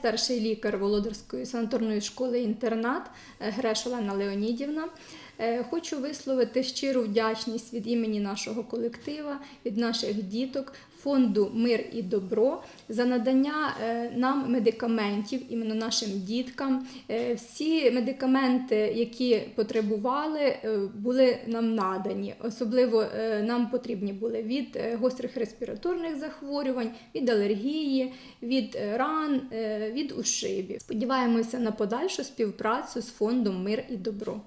старший лікар Володарської санаторної школи інтернат е, Греш Олена Леонідівна. Е, Хочу висловити щиру вдячність від імені нашого колектива, від наших діток, фонду Мир і Добро за надання е, нам медикаментів, іменно нашим діткам. Е, Всі медикаменти, які потребували, е, були нам надані. Особливо нам потрібні були від гострих респіраторних захворювань, від алергії, від ран, від ушибів. Сподіваємося на подальшу співпрацю з фондом Мир і Добро.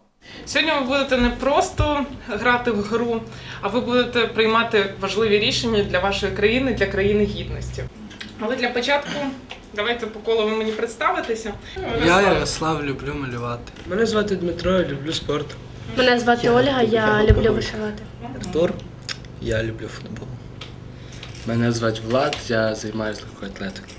Сьогодні ви будете не просто грати в гру, а ви будете приймати важливі рішення для вашої країни, для країни гідності. Але для початку давайте по колу ви мені представитеся. Я Ярослав люблю малювати. Мене звати Дмитро, я люблю спорт. Мене звати Ольга, я люблю вишивати. Артур, я люблю футбол. Мене звати Влад, я займаюся легкою атлетикою.